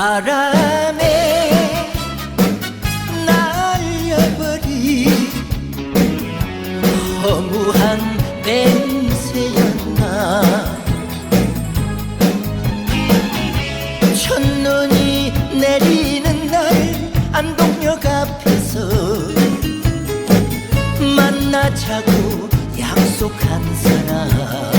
바람 허무한 냄새였나? 첫눈이 내리는 날 안동역 앞에서 만나자고 약속한 사람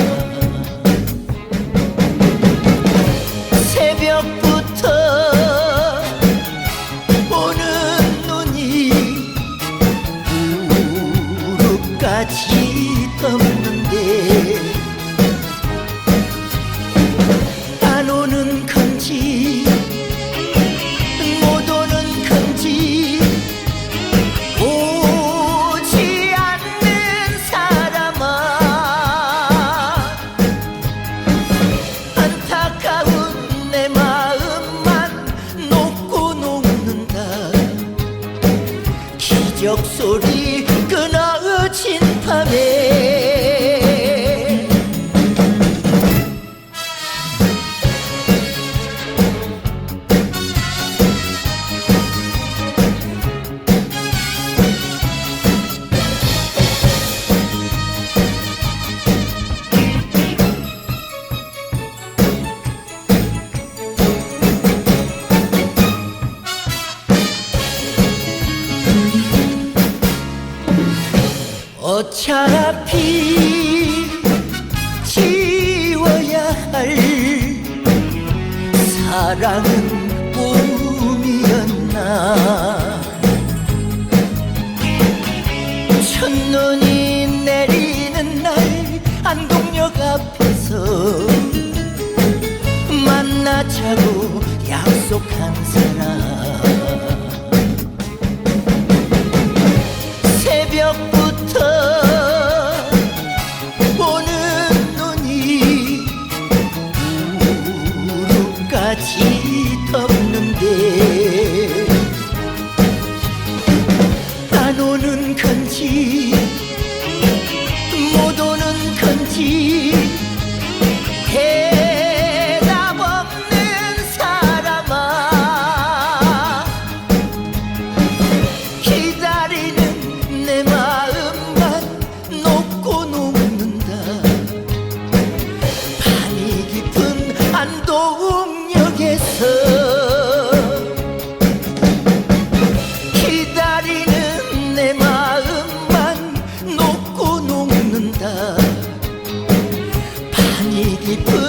기적 소리 끊어진 밤에 어차피 지워야 할 사랑은 꿈이었나? 첫눈이 내리는 날 안동역 앞에 身体。keep